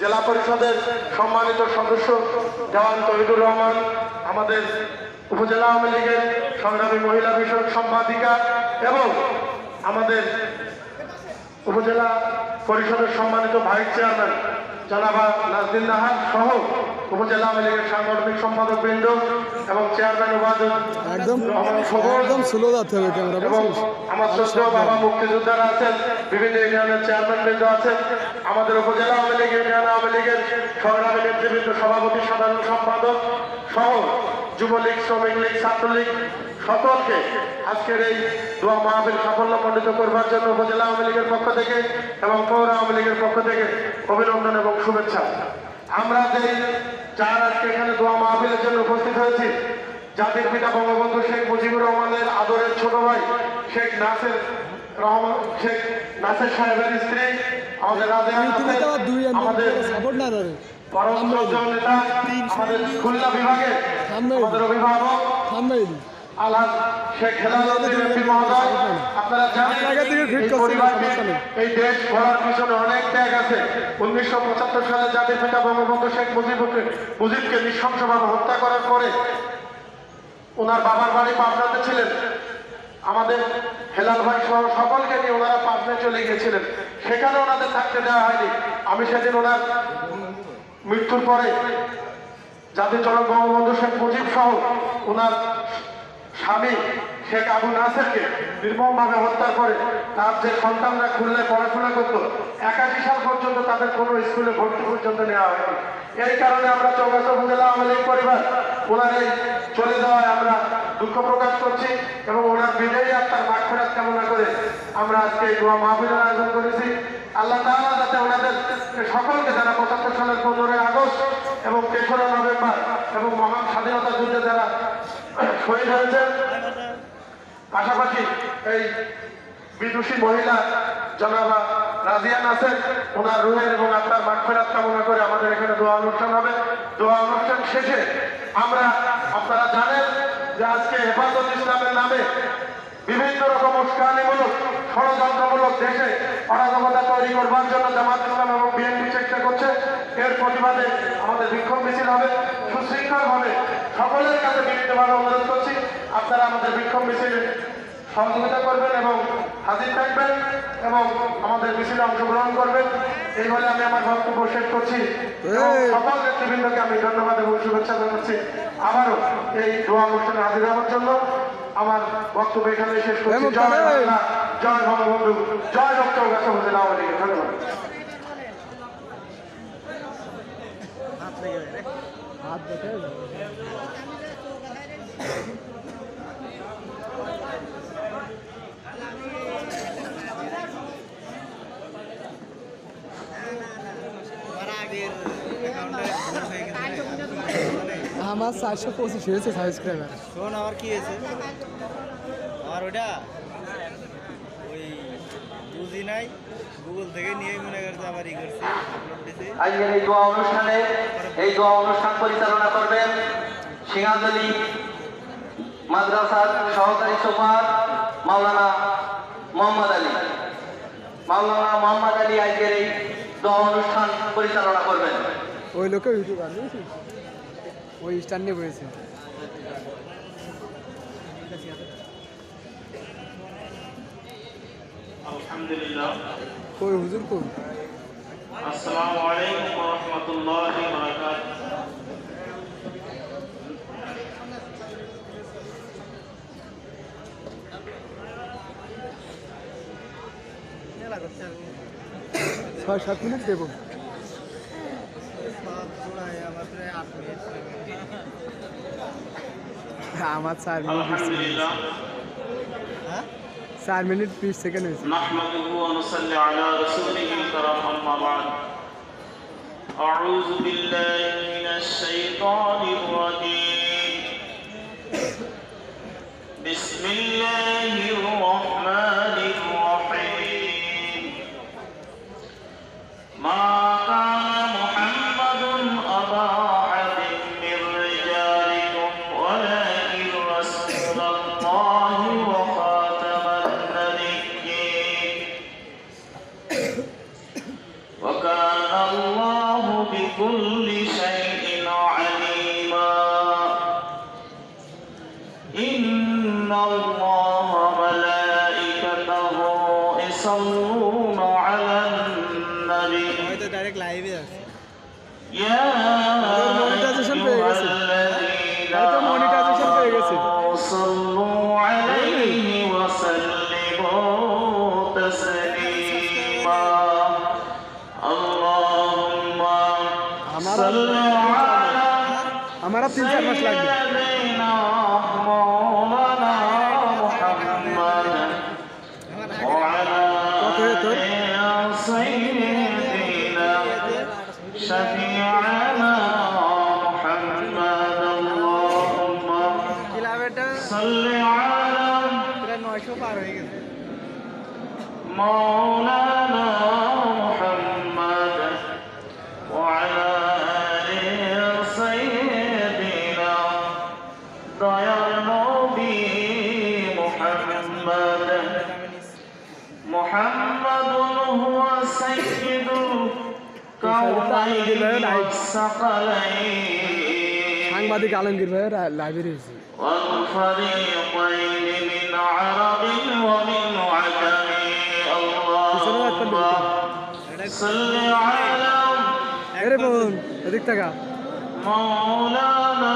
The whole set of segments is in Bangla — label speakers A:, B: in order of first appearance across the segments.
A: জেলা পরিষদের সম্মানিত সদস্য দেওয়ান তহিদুর রহমান, আমাদের উপজেলা আওয়ামী লীগের সংগ্রামী মহিলা বিষয়ক সম্পাদিকা এবং আমাদের উপজেলা পরিষদের সম্মানিত ভাইস চেয়ারম্যান জানাবা নাজদিন নাহার সহ উপজেলা আওয়ামী লীগের সাংগঠনিক সম্পাদক বৃন্দ এবং চেয়ারম্যান উপাধি
B: একদম একদম স্লো হবে ক্যামেরা
A: এবং আমার শ্রদ্ধেয় বাবা মুক্তিযোদ্ধারা আছেন বিভিন্ন ইউনিয়নের চেয়ারম্যান বৃন্দ আছেন আমাদের উপজেলা আওয়ামী লীগ ইউনিয়ন আওয়ামী লীগের সংগ্রামী নেতৃবৃন্দ সভাপতি সাধারণ সম্পাদক সহ যুবলীগ শ্রমিক লীগ ছাত্রলীগ সকলকে আজকের এই দোয়া সাফল্য সাফল্যমণ্ডিত করবার জন্য উপজেলা আওয়ামী লীগের পক্ষ থেকে এবং পৌর আওয়ামী লীগের পক্ষ থেকে অভিনন্দন এবং শুভেচ্ছা। আমরা যেই চার আজকে এখানে দোয়া মাহফিলের জন্য উপস্থিত হয়েছি জাতির পিতা বঙ্গবন্ধু শেখ মুজিবুর রহমানের আদরের ছোট ভাই শেখ নাসের রহমান শেখ নাসের সাহেবের স্ত্রী আমাদের রাজা আমাদের পরম নেতা খুলনা
B: সামনে
A: আমাদের অভিভাবক আলহাজ শেখ হেলালুদ্দিন এমপি মহোদয় আপনারা জানেন এই পরিবারকে এই দেশ গড়ার পিছনে অনেক ত্যাগ আছে। উনিশশো পঁচাত্তর সালে জাতির পিতা বঙ্গবন্ধু শেখ মুজিবুরকে মুজিবকে নৃশংসভাবে হত্যা করার পরে ওনার বাবার বাড়ি পাবনাতে ছিলেন। আমাদের হেলাল ভাই সহ সকলকে নিয়ে ওনারা পাবনায় চলে গিয়েছিলেন। সেখানে ওনাদের থাকতে দেওয়া হয়নি। আমি সেদিন ওনার মৃত্যুর পরে জাতির জনক বঙ্গবন্ধু শেখ মুজিব সহ ওনার স্বামী, শেখ আবু নাসেরকে নির্মমভাবে হত্যা করে, তার যে সন্তানরা খুললে পড়াশোনা করত, একাশি সাল পর্যন্ত তাদের কোনো স্কুলে ভর্তি পর্যন্ত নেওয়া হয়নি। এই কারণে আমরা চৌগাছা উপজেলা আওয়ামী পরিবার, ওনার এই চলে যাওয়ায় আমরা দুঃখ প্রকাশ করছি এবং ওনার বিজয়ী আত্মার মাঠ ফেরাত কামনা করে আমরা আজকে দোয়া মাহফিলের আয়োজন করেছি। আল্লাহ তাআলা যাতে ওনাদের সকলকে যারা পঁচাত্তর সালের পনেরোই আগস্ট এবং তেসরা নভেম্বর এবং মহান স্বাধীনতা যুদ্ধে যারা পাশাপাশি এই বিদুষী মহিলা জনাবা রাজিয়ান আছেন। ওনার রুহের এবং আপনার মাঠফেরাত কামনা করে আমাদের এখানে দোয়া অনুষ্ঠান হবে। দোয়া অনুষ্ঠান শেষে আমরা, আপনারা জানেন যে আজকে হেফাজত ইসলামের নামে বিভিন্ন রকম উস্কানিমূলক ষড়যন্ত্রমূলক দেশে অরাজকতা তৈরি করবার জন্য জামাত ইসলাম এবং বিএনপি চেষ্টা করছে। এর প্রতিবাদে আমাদের বিক্ষোভ মিছিল হবে। সুশৃঙ্খলভাবে সকলের কাছে বিনীতভাবে অনুরোধ করছি আপনারা আমাদের বিক্ষোভ মিছিলে সহযোগিতা করবেন এবং হাজির থাকবেন এবং আমাদের মিছিলে অংশগ্রহণ করবেন। এই বলে আমি আমার বক্তব্য শেষ করছি। সকল নেতৃবৃন্দকে আমি ধন্যবাদ এবং শুভেচ্ছা জানাচ্ছি। আবারও এই দোয়া অনুষ্ঠানে হাজির হওয়ার জন্য আমার বক্তব্য এখানে শেষ করছি।
B: এমন
A: জয়
B: করে।
A: বাংলা জয় বঙ্গবন্ধু জয় ডক্টর গাছা উপজেলা আওয়ামী ধন্যবাদ।
B: হাত দেখে। আমার চারশো পঁচিশ হয়েছে সাবস্ক্রাইবার
C: শোন আমার কি হয়েছে? আমার ওটা ওই বুঝি নাই গুগল থেকে নিয়ে মনে করছে আবার ই করছি আপলোড
D: আজকের এই দোয়া অনুষ্ঠানে এই দোয়া অনুষ্ঠান পরিচালনা করবেন সিঙ্গাজলি মাদ্রাসার সহকারী সুপার মাওলানা মোহাম্মদ আলী। মাওলানা মোহাম্মদ আলী আজকের এই দোয়া অনুষ্ঠান পরিচালনা করবেন।
B: ওই লোকে ইউটিউবার বুঝেছিস ওই স্টার নিয়ে বসেছে ওই হুজুর কো
E: আসসালামু আলাইকুম ওয়া রাহমাতুল্লাহি ওয়া বারাকাতুহু।
B: ছয় সাত মিনিট দেবো।
C: আমার প্রায় আট মিনিট
B: আমার চার মিনিট বিশ সেকেন্ড
E: আলহামদুলিল্লাহ
C: হ্যাঁ
B: চার মিনিট বিশ সেকেন্ড হয়েছে
E: نحمده ونصلي على رسوله الكريم أما بعد أعوذ بالله من الشيطان الرجيم بسم الله بكل شيء
B: আমার
E: صل على
B: আমার আর তিন চার মাস লাগবে
E: سيدنا مولانا محمد محمد هو سيد الكونين والثقلين
B: সাংবাদিক আলমগীর ভাইয়ের লাইভে রয়েছে
E: والفريقين من عرب ومن عجم
B: পিছনেও একটা লোক।
E: اللهم صل على
B: এরে বোন এদিক টাকা
E: مولانا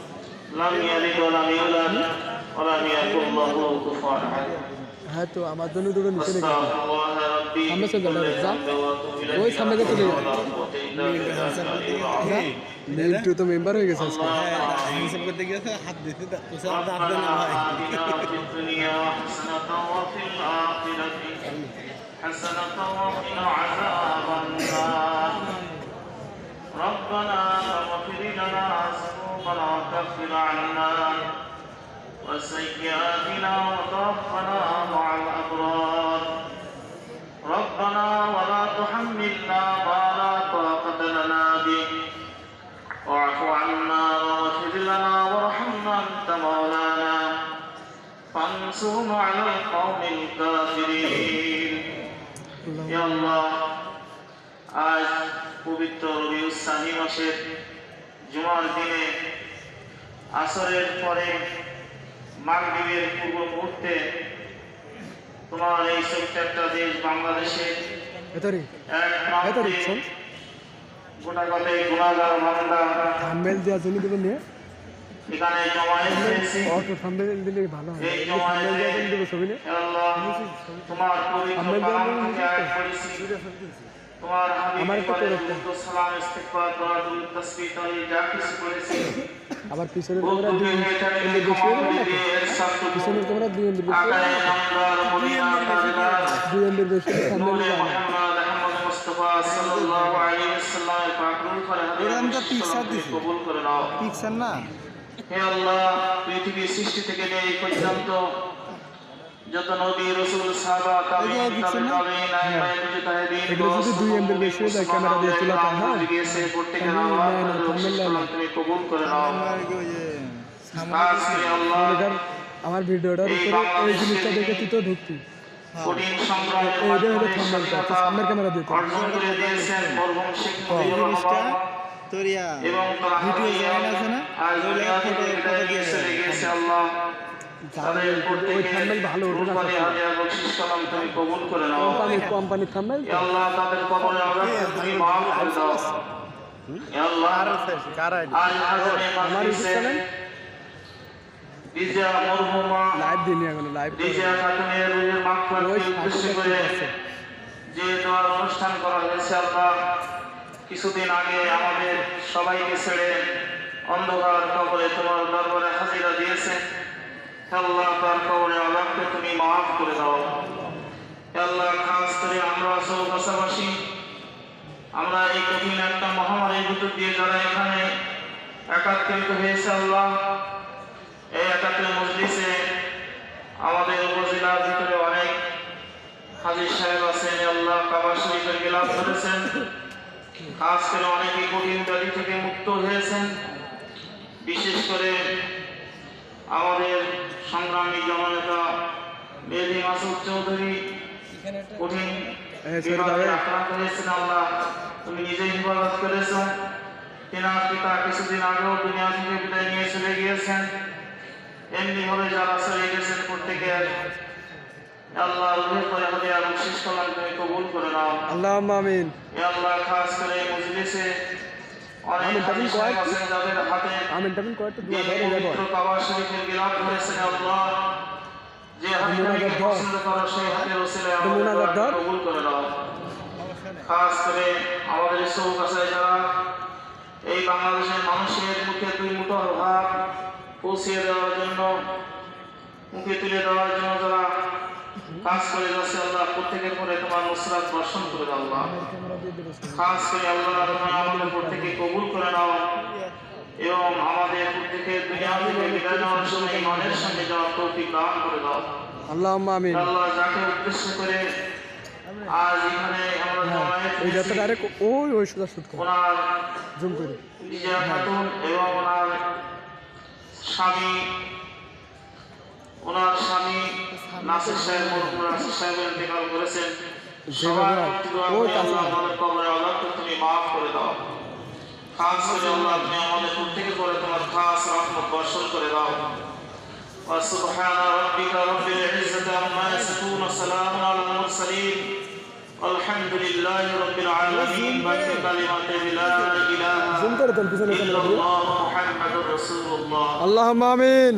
B: হ্যাঁ তো আমার জন্য দুটো নিচে রেখে দাও।
E: استغفر الله ربي
B: সামনে চলে যাবে,
E: من كل
B: যা।
E: ذنب واتوب اليه
B: ওই সামনে দিয়ে চলে যাবে।
E: ولا قوة إلا بالله العلي العظيم
B: মিন্টু তো মেম্বার হয়ে গেছে আজকে
C: হিসাব করতে গিয়েছে হাত দিতে তুষার দাঁত
E: ربنا
C: দেন ভাই
E: آتنا في الدنيا حسنة وفي الآخرة حسنة وقنا عذاب النار ربنا فاغفر لنا ذنوبنا وكفر عنا وسيئاتنا وتوفنا مع الأبرار ربنا ولا تحملنا ما لا طاقة لنا به واعف عنا واغفر لنا وارحمنا انت مولانا فانصرنا على القوم الكافرين يا الله আজ পবিত্র রবিউল সানি মাসের জুমার দিনে আসরের পরে মাগরিবের পূর্ব মুহূর্তে তোমার এই ছোট্ট একটা দেশ গোটা গুণাগার বান্দা
B: থাম্বেল দেবে নিয়ে।
E: এখানে জমায়েত হয়েছে।
B: অটো থাম্বেল দিলে ভালো হয়
E: এই
B: থাম্বেল দেওয়ার দেবে ছবি নিয়ে।
E: আল্লাহ তোমার পবিত্র কালাম থেকে আয়াত তোমার
B: আমার তো আবার পিছনের
E: বুক
B: দুই পিছনের ক্যামেরা দুই এমবি বেশি
E: আকারে
B: যাবে।
E: নামদার মদিনা তাজদার
B: দুই এমবি বেশি হলে থাম্বেল
E: নূরে
B: দেওয়া
E: মুহাম্মদ আহমদ মুস্তাফা সাল্লাল্লাহু আলাইহি ওয়াসাল্লামের পাক রূহ করে
C: ওরা
E: হাদিয়া
C: আমাকে পিকচার দিছে।
E: কবুল করে নাও।
C: পিকচার না?
E: হে আল্লাহ পৃথিবীর সৃষ্টি থেকে নিয়ে এই পর্যন্ত যত নবী রসুল সাহাবা তাবিঈন? তাবিঈন আইমায়ে মুজতাহিদিন
B: যদি দুই এমবির বেশি হয়ে ক্যামেরা দিয়ে তোলা হ্যাঁ? না।
E: তুমি কবুল করে নাও।
C: আমার
B: ভিডিওটার উপরে এই জিনিসটা দেখে তুই তো ঢুকতি।
E: কঠিন সংগ্রামের
B: সামনের ক্যামেরা দিতে।
E: অর্জন করে দিয়েছেন মরহুম শেখ মুজিবুর
C: জিনিসটা
E: রহমান
C: তোর
E: এবং
C: ভিডিও আছে না? ফটো ফটো
E: আল্লাহ। তাদের
B: ওই থাম্বেল ভালো
E: কবুল
B: কোম্পানির থাম্বেল আমার ইউটিউব চ্যানেল? লাইভ এখন লাইভ
E: যে অনুষ্ঠান করা হয়েছে আল্লাহ কিছুদিন আগে আমাদের সবাইকে ছেড়ে অন্ধকার কবরে তোমার দরবারে হাজিরা দিয়েছে হে আল্লাহ তার কবরে আলাপকে তুমি মাফ করে দাও। আল্লাহ, খাস করে আমরা চৌকাছাবাসী আমরা এই কঠিন একটা মহামারীর ভিতর দিয়ে যারা এখানে একাত্রিত হয়েছে আল্লাহ, এই একাত্রে মজলিসে আমাদের উপজেলার ভিতরে অনেক হাজির সাহেব আছেন আল্লাহ, কাবা শরীফের গেলাপ ধরেছেন। খাস করে অনেকে কঠিন ব্যাধি থেকে মুক্ত হয়েছেন। বিশেষ করে আমাদের সংগ্রামী জননেতা মেহেদি মাসুদ চৌধুরী কঠিন
B: হ্যাঁ।
E: আক্রান্ত হয়েছেন আল্লাহ তুমি নিজেই হিফাজত করেছ তেনার পিতা কিছুদিন আগেও দুনিয়া থেকে বিদায় নিয়ে চলে গিয়েছেন। এমনি ভাবে যারা চলে গেছেন প্রত্যেকের আল্লাহ রুহের পরে আর শেষ কলাম তুমি কবুল করে নাও।
B: আল্লাহ আমিন।
E: আল্লাহ খাস করে মজলিসে অনেক
B: আমি
E: হাদিস
B: তখন কয়েক- আমিন টামিন কয়েকটা দোয়া
E: এই
B: ধরে যাব
E: পবিত্র কাবা শরীফের গিলাফ ধরেছেন আল্লাহ যে হাতে
B: মুনাজাত
E: তুমি
B: ধর।
E: পছন্দ করো সেই হাতের ওসিলায়
B: একটু
E: আমাদের
B: মুনাজাত
E: দোয়া
B: ধর।
E: দাও খাস করে আমাদের এই চৌকাছায় যারা এই বাংলাদেশের মানুষের মুখে দুই মুঠো ভাব পৌঁছিয়ে দেওয়ার জন্য মুখে তুলে দেওয়ার জন্য যারা কাজ করে যাচ্ছে আল্লাহ প্রত্যেকের পরে তোমার নুসরাত বর্ষণ করে দাও আল্লাহ। খাস করে আল্লাহ তুমি আমাদের প্রত্যেকে কবুল করে নাও এবং আমাদের প্রত্যেকে দুনিয়া থেকে বিদায় নেওয়ার সময় মনের সঙ্গে যাওয়ার তৌফিক দান করে দাও।
B: আল্লাহ আমিন।
E: আল্লাহ যাকে উদ্দেশ্য করে আজ এখানে আমরা জমায়েত
B: ওই যাত্রা
E: হয়েছি,
B: ওই ওই সোজা শুট কর।
E: ওনার
B: জুম করে।
E: এবং ওনার স্বামী ওনার স্বামী নাসির সাহেব মরহুম নাসির সাহেব ইন্তেকাল করেছেন
B: যেভাবে
E: সবার
B: হয়,
E: প্রতি দোয়া
B: ওই
E: করি,
B: কাছে
E: আল্লাহ
B: হয়।
E: আমাদের কবরে আল্লাহকে তুমি মাফ করে দাও খাস করে আল্লাহ তুমি আমাদের প্রত্যেকে করে তোমার খাস রহমত বর্ষণ করে দাও وسبحان ربك رب العزة عما يصفون وسلام على المرسلين والحمد لله رب العالمين بك كلمة لا إله
B: জুম করে দেন পিছনে
E: إلا
B: ক্যামেরা দিয়ে
E: الله محمد رسول الله
B: আল্লাহ আমিন